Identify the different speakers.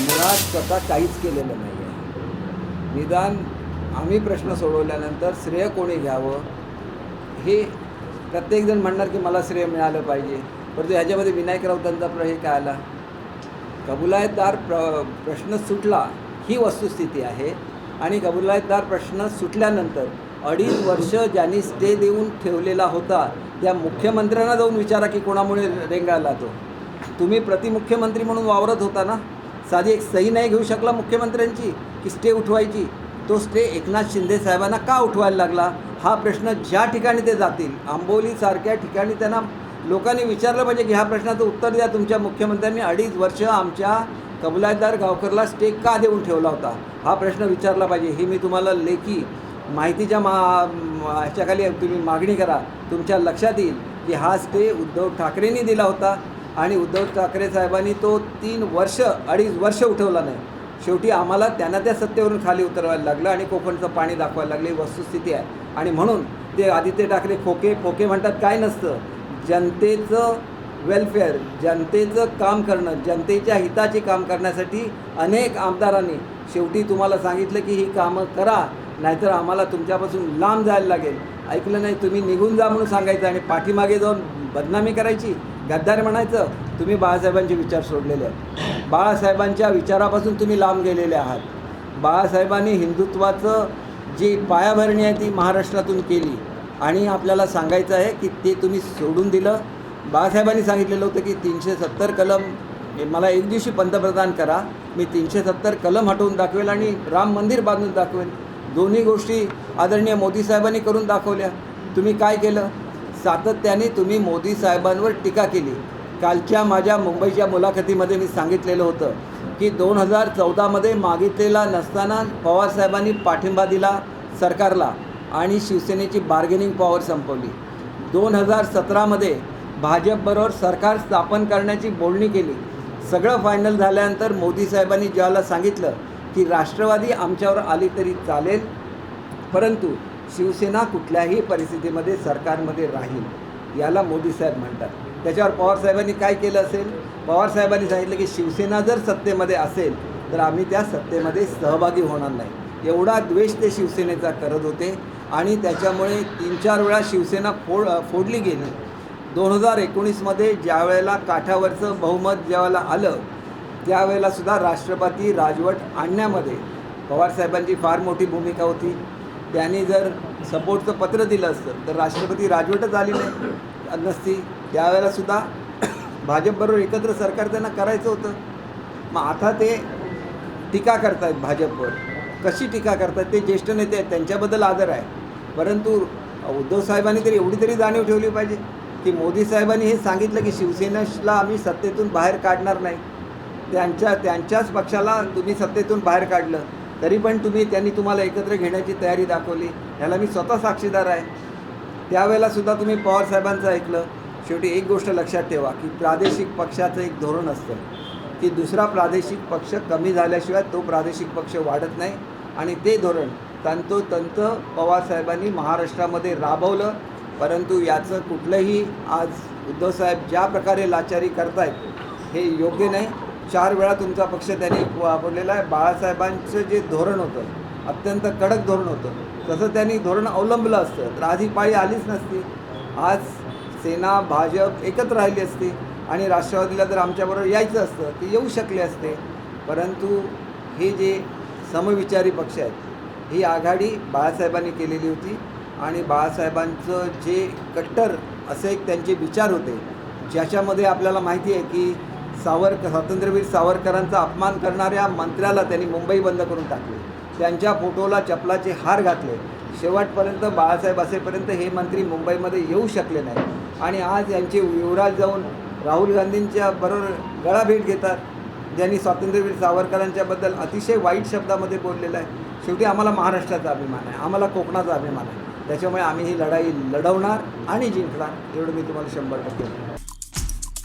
Speaker 1: मुळात स्वतः काहीच केलेलं नाही आहे निदान आम्ही प्रश्न सोडवल्यानंतर श्रेय कोणी घ्यावं? हे प्रत्येकजण म्हणणार की मला श्रेय मिळालं पाहिजे. परंतु ह्याच्यामध्ये विनायक राऊतांचा प्र हे काय आला? कबुलायतदार प्र प्रश्न सुटला ही वस्तुस्थिती आहे. आणि कबुलायतदार प्रश्न सुटल्यानंतर अडीच वर्ष ज्यांनी स्टे देऊन ठेवलेला होता त्या मुख्यमंत्र्यांना जाऊन विचारा की कोणामुळे रेंगाळला तो. तुम्ही प्रतिमुख्यमंत्री म्हणून वावरत होता ना? साधी एक सही नाही घेऊ शकला मुख्यमंत्र्यांची की स्टे उठवायची. तो स्टे एकनाथ शिंदे साहेबांना का उठवायला लागला? हा प्रश्न ज्या ठिकाणी ते जातील आंबोलीसारख्या ठिकाणी त्यांना लोकांनी विचारलं पाहिजे की ह्या प्रश्नाचं उत्तर द्या तुमच्या मुख्यमंत्र्यांनी. अडीच वर्ष आमच्या कबलायदार गावकरला स्टे का देऊन ठेवला होता? हा प्रश्न विचारला पाहिजे. ही मी तुम्हाला लेखी माहितीच्या मा- ह्याच्याखाली तुम्ही मागणी करा. तुमच्या लक्षात येईल की हा स्टे उद्धव ठाकरेंनी दिला होता. आणि उद्धव ठाकरे साहेबांनी तो तीन वर्ष अडीच वर्ष उठवला नाही. शेवटी आम्हाला त्यांना त्या सत्तेवरून खाली उतरवायला लागलं आणि कोकणचं पाणी दाखवायला लागलं. ही वस्तुस्थिती आहे. आणि म्हणून ते आदित्य ठाकरे खोके फोके म्हणतात काय नसतं. जनतेचं वेलफेअर जनतेचं काम करणं जनतेच्या हिताचे काम करण्यासाठी अनेक आमदारांनी शेवटी तुम्हाला सांगितलं की ही कामं करा नाहीतर आम्हाला तुमच्यापासून लांब जायला लागेल. ऐकलं नाही तुम्ही निघून जा म्हणून सांगायचं आणि पाठीमागे जाऊन बदनामी करायची? गद्दार म्हणायचं तुम्ही बाळासाहेबांचे विचार सोडलेले आहेत. बाळासाहेबांच्या विचारापासून तुम्ही लांब गेलेले आहात. बाळासाहेबांनी हिंदुत्वाचं जी पायाभरणी आहे ती महाराष्ट्रातून केली. आणि आपल्याला सांगायचं आहे की ते तुम्ही सोडून दिलं. बाळासाहेबांनी सांगितलेलं होतं की तीनशे सत्तर कलम हे मला एक दिवशी पंतप्रधान करा. मी तीनशे सत्तर कलम हटवून दाखवेल आणि राम मंदिर बांधून दाखवेल. दोन्ही गोष्टी आदरणीय मोदी साहेबांनी करून दाखवल्या. तुम्ही काय केलं? सातत्याने तुम्ही मोदी साहेबांवर टीका केली. कालच्या माझ्या मुंबईच्या मुलाखतीमध्ये मी सांगितलेलं होतं की दोन हजार चौदामध्ये मागितलेला नसताना पवारसाहेबांनी पाठिंबा दिला सरकारला आणि शिवसेनेची बार्गेनिंग पॉवर संपवली. दोन हजार सतरामध्ये भाजपबरोबर सरकार स्थापन करण्याची बोलणी केली. सगळं फायनल झाल्यानंतर मोदी साहेबांनी ज्याला सांगितलं की राष्ट्रवादी आमच्यावर आली तरी चालेल परंतु शिवसेना कुठल्याही परिस्थितीमध्ये सरकारमध्ये राहील याला मोदी साहेब म्हणतात. त्याच्यावर पवारसाहेबांनी काय केलं असेल? पवारसाहेबांनी सांगितलं की शिवसेना जर सत्तेमध्ये असेल तर आम्ही त्या सत्तेमध्ये सहभागी होणार नाही. एवढा द्वेष ते शिवसेनेचा करत होते आणि त्याच्यामुळे तीन चार वेळा शिवसेना फोड फोडली गेली. दोन हजार एकोणीसमध्ये ज्या वेळेला काठावरचं बहुमत ज्यावेळेला आलं त्यावेळेला सुद्धा राष्ट्रपती राजवट आणण्यामध्ये पवारसाहेबांची फार मोठी भूमिका होती. त्यांनी जर सपोर्टचं पत्र दिलं असतं तर राष्ट्रपती राजवटच आली नाही. नसती. त्यावेळेलासुद्धा भाजपबरोबर एकत्र सरकार त्यांना करायचं होतं. मग आता ते टीका करतायत भाजपवर. कशी टीका करतात ते ज्येष्ठ नेते आहेत त्यांच्याबद्दल आदर आहे. परंतु उद्धव साहेबांनी तरी एवढी तरी जाणीव ठेवली पाहिजे की मोदी साहेबांनी हे सांगितलं की शिवसेनेला आम्ही सत्तेतून बाहेर काढणार नाही. त्यांच्या त्यांच्याच पक्षाला तुम्ही सत्तेतून बाहेर काढलं. तरी पण तुम्ही त्यांनी तुम्हाला एकत्र घेण्याची तयारी दाखवली. ह्याला मी स्वतः साक्षीदार आहे. त्यावेळेला सुद्धा तुम्ही पवार साहेबांचं ऐकलं. शेवटी एक गोष्ट लक्षात ठेवा की प्रादेशिक पक्षाचं एक धोरण असतं की दुसरा प्रादेशिक पक्ष कमी झाल्याशिवाय तो प्रादेशिक पक्ष वाढत नाही. आणि ते धोरण तंतोतंत पवारसाहेबांनी महाराष्ट्रामध्ये राबवलं. परंतु याचं कुठलंही आज उद्धवसाहेब ज्या प्रकारे लाचारी करतायत हे योग्य नाही. चार वेळा तुमचा पक्ष त्यांनी वापरलेला आहे. बाळासाहेबांचं जे धोरण होतं अत्यंत कडक धोरण होतं. तसं त्यांनी धोरण अवलंबलं असतं. तर आधी पाळी आलीच नसती. आज सेना भाजप एकत्र राहिली असती. आणि राष्ट्रवादीला जर आमच्याबरोबर यायचं असतं. ते येऊ शकले असते. परंतु हे जे समविचारी पक्ष आहेत ही आघाडी बाळासाहेबांनी केलेली होती. आणि बाळासाहेबांचं जे कट्टर असे एक त्यांचे विचार होते. ज्याच्यामध्ये आपल्याला माहिती आहे की सावरकर स्वातंत्र्यवीर सावरकरांचा अपमान करणाऱ्या मंत्र्याला त्यांनी मुंबई बंद करून टाकली. त्यांच्या फोटोला चपलाचे हार घातले. शेवटपर्यंत बाळासाहेब असेपर्यंत हे मंत्री मुंबईमध्ये येऊ शकले नाही आणि आज यांचे युवराज जाऊन राहुल गांधींच्या बरोबर गळाभेट घेतात. ज्यांनी स्वातंत्र्यवीर सावरकरांच्याबद्दल अतिशय वाईट शब्दामध्ये बोललेलं आहे. शेवटी आम्हाला महाराष्ट्राचा अभिमान आहे. आम्हाला कोकणाचा अभिमान आहे. त्याच्यामुळे आम्ही ही लढाई लढवणार आणि जिंकणार. एवढं मी तुम्हाला शंभर टक्के